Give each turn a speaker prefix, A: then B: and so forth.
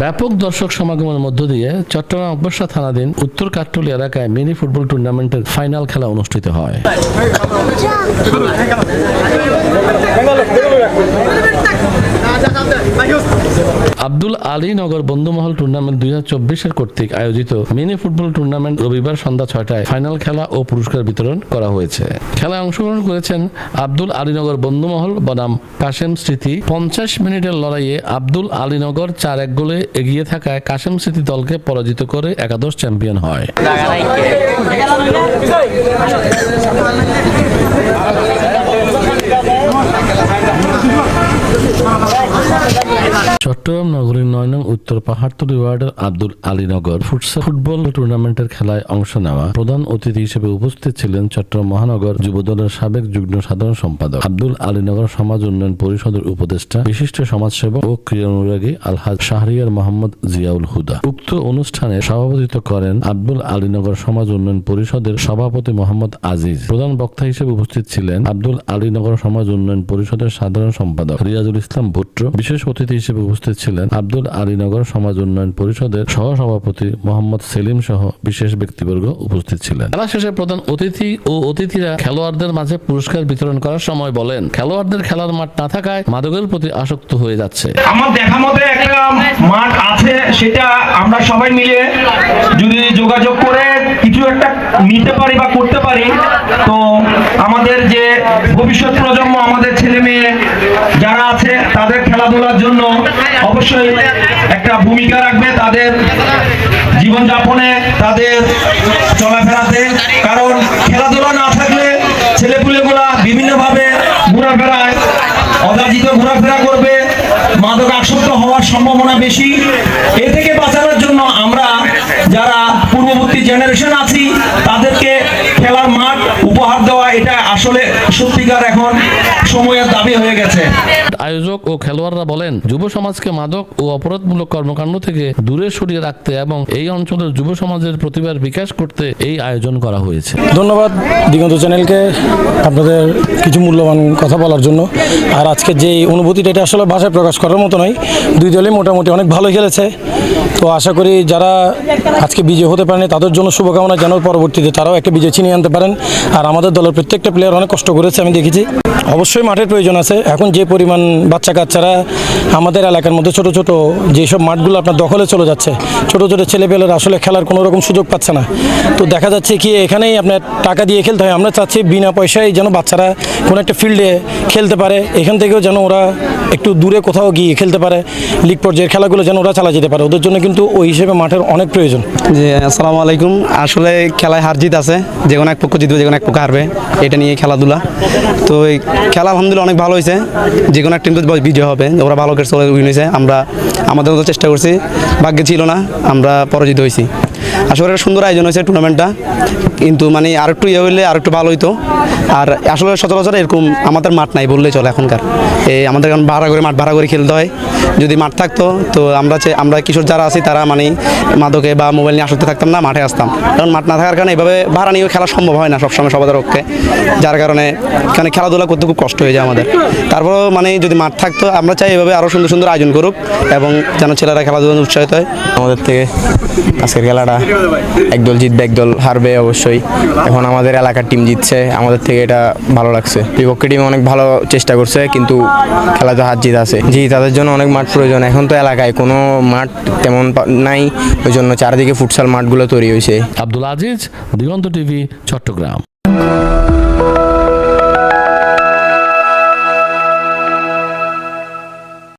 A: ব্যাপক দর্শক সমাগমের মধ্য দিয়ে চট্টগ্রাম অবসা থানাধীন উত্তর কাট্টলি এলাকায় মিনি ফুটবল টুর্নামেন্টের ফাইনাল খেলা অনুষ্ঠিত হয়। আব্দুল আলী বন্ধুমহল টুর্নামেন্ট দুই হাজার চব্বিশের কর্তৃক আয়োজিত মিনি ফুটবল টুর্নামেন্ট রবিবার সন্ধ্যা ছয়টায় ফাইনাল খেলা ও পুরস্কার বিতরণ করা হয়েছে। খেলায় অংশগ্রহণ করেছেন আব্দুল আলীনগর বন্ধুমহল বনাম কাশেম স্মৃতি। পঞ্চাশ মিনিটের লড়াইয়ে আব্দুল আলীনগর চার এক গোলে এগিয়ে থাকায় কাশেম স্মৃতি দলকে পরাজিত করে একাদশ চ্যাম্পিয়ন হয়। চট্টগ্রাম নগরীর নয় নং উত্তর পাহাড়তলি ওয়ার্ডের আব্দুল আলীনগর ফুটসাল ফুটবল টুর্নামেন্টের খেলায় অংশ নেওয়া প্রধান অতিথি হিসেবে উপস্থিত ছিলেন চট্টগ্রাম মহানগর যুবদলের সাবেক যুগ্ম সাধারণ সম্পাদক আব্দুল আলীনগর সমাজ উন্নয়ন পরিষদের উপদেষ্টা, বিশিষ্ট সমাজসেবক ও ক্রীড়া অনুরাগী আলহাজ শাহরিয়ার মোহাম্মদ জিয়াউল হুদা। উক্ত অনুষ্ঠানে সভাপতিত্ব করেন আব্দুল আলীনগর সমাজ উন্নয়ন পরিষদের সভাপতি মোহাম্মদ আজিজ। প্রধান বক্তা হিসেবে উপস্থিত ছিলেন আব্দুল আলীনগর সমাজ উন্নয়ন পরিষদের সাধারণ সম্পাদক রিয়াজুল ইসলাম ভুট্টো। বিশেষ অতিথি হিসেবে উপস্থিত ছিলেন আব্দুল আলীনগর সমাজ উন্নয়ন পরিষদের সহ সভাপতি মোহাম্মদ সেলিম সহ বিশেষ ব্যক্তিবর্গ উপস্থিত ছিলেন। খেলা শেষে প্রধান অতিথি ও অতিথিরা খেলোয়াড়দের মাঝে পুরস্কার বিতরণ করার সময় বলেন, খেলোয়াড়দের খেলার মাঠ না থাকায় মাদকের প্রতি আসক্ত হয়ে যাচ্ছে।
B: আমার দেখা মতে একটা মাঠ আছে, সেটা আমরা সবাই মিলে যদি যোগাযোগ করে কিছু একটা নিতে পারি বা করতে পারি, তো আমাদের যে ভবিষ্যৎ প্রজন্ম, আমাদের ছেলে মেয়ে যারা আছে, তাদের খেলাধুলার জন্য অবশ্যই একটা ভূমিকা রাখবে তাদের জীবনযাপনে, তাদের চলাফেরাতে। কারণ খেলাধুলা না থাকলে ছেলেপুলেগুলা বিভিন্নভাবে ঘোরাফেরায়, অযাচিত ঘোরাফেরা করবে। মাদক আসক্ত হওয়ার সম্ভাবনা বেশি। এ থেকে বাঁচানোর জন্য আমরা যারা পূর্ববর্তী জেনারেশন আছি, তাদেরকে খেলার মাঠ উপহার দেওয়া, এটা আসলে সত্যিকার এখন সময়ের দাবি হয়ে গেছে।
A: আয়োজক ও খেলোয়াড়রা বলেন যুব সমাজকে মাদক ও অপরাধমূলক কর্মকাণ্ড থেকে দূরে সরিয়ে রাখতে এবং এই অঞ্চলের যুব সমাজের প্রতিভার বিকাশ করতে এই আয়োজন করা হয়েছে।
C: ধন্যবাদ দিগন্ত চ্যানেলকে আপনাদের কিছু মূল্যবান কথা বলার জন্য। আর আজকে যে অনুভূতিটা এটা আসলে ভাষায় প্রকাশ করার মতো নয়। দুই দলই মোটামুটি অনেক ভালো খেলেছে। তো আশা করি যারা আজকে বিজয় হতে পারেনি, তাদের জন্য শুভকামনা যেন পরবর্তীতে তারাও একটা বিজয় ছিনিয়ে আনতে পারেন। আর আমাদের দলের প্রত্যেকটা প্লেয়ার অনেক কষ্ট করেছে, আমি দেখেছি। অবশ্যই মাঠের প্রয়োজন আছে। এখন যে পরিমাণ বাচ্চা কাচ্চারা আমাদের এলাকার মধ্যে ছোট ছোট যেসব মাঠগুলো আপনার দখলে চলে যাচ্ছে, ছোট ছোট ছেলেপেলেরা আসলে খেলার কোনো রকম সুযোগ পাচ্ছে না। তো দেখা যাচ্ছে কি, এখানেই আপনার টাকা দিয়ে খেলতে হয়। আমরা চাচ্ছি বিনা পয়সায় যেন বাচ্চারা কোনো একটা ফিল্ডে খেলতে পারে, এখান থেকেও যেন ওরা একটু দূরে কোথাও গিয়ে খেলতে পারে। লিগ পর্যায়ের খেলাগুলো যেন ওরা চালা যেতে পারে। ওদের জন্য কিন্তু ওই হিসেবে মাঠের অনেক প্রয়োজন।
D: জি, আসসালামু আলাইকুম। আসলে খেলায় হার জিত আছে, যে কোনো এক পক্ষ জিতবে, যে কোনো এক পক্ষ হারবে, এটা নিয়ে খেলাধুলা। তো এই খেলা আলহামদুলিল্লাহ অনেক ভালো হয়েছে। যে কোনো এক টিম তো বিজয় হবে, ওরা ভালো খেলছে উইন হয়েছে। আমরা আমাদের মতো চেষ্টা করছি। ভাগ্যে ছিল না, আমরা পরাজিত হয়েছি। আসলে একটা সুন্দর আয়োজন হয়েছে টুর্নামেন্টটা। কিন্তু মানে আরেকটু ইয়ে হইলে আরেকটু ভালো হইতো। আর আসলে সচরাচর এরকম আমাদের মাঠ নাই বললেই চলে এখনকার। এই আমাদের এখন ভাড়া করে মাঠ ভাড়া করে খেলতে হয়। যদি মাঠ থাকতো, তো আমরা আমরা কিশোর যারা আছি, তারা মানে মাদকে বা মোবাইল নিয়ে আসতে থাকতাম না, মাঠে আসতাম। কারণ মাঠ না থাকার কারণে এভাবে ভাড়া নিয়েও খেলা সম্ভব হয় না সবসময় সবাদের পক্ষে। যার কারণে এখানে খেলাধুলা করতে খুব কষ্ট হয়ে যায় আমাদের। তারপরেও মানে যদি মাঠ থাকতো, আমরা চাই এভাবে আরও সুন্দর সুন্দর আয়োজন করুক এবং যেন ছেলেরা খেলাধুলা উৎসাহিত হয়।
E: আমাদের থেকে আজকের খেলাটা একদল জিতবে একদল হারবে অবশ্যই। এখন আমাদের এলাকার টিম জিতছে আমাদের থেকে এটা ভালো লাগছে। বিপক্ষে টিম অনেক ভালো চেষ্টা করছে কিন্তু খেলা তো হার জিত আছে জি তাদের জন্য অনেক মাঠ প্রয়োজন। এখন তো এলাকায় কোনো মাঠ তেমন নাই ওই জন্য চারিদিকে ফুটসাল মাঠগুলো তৈরি হয়েছে।
A: আব্দুল আজিজ দিগন্ত টিভি চট্টগ্রাম।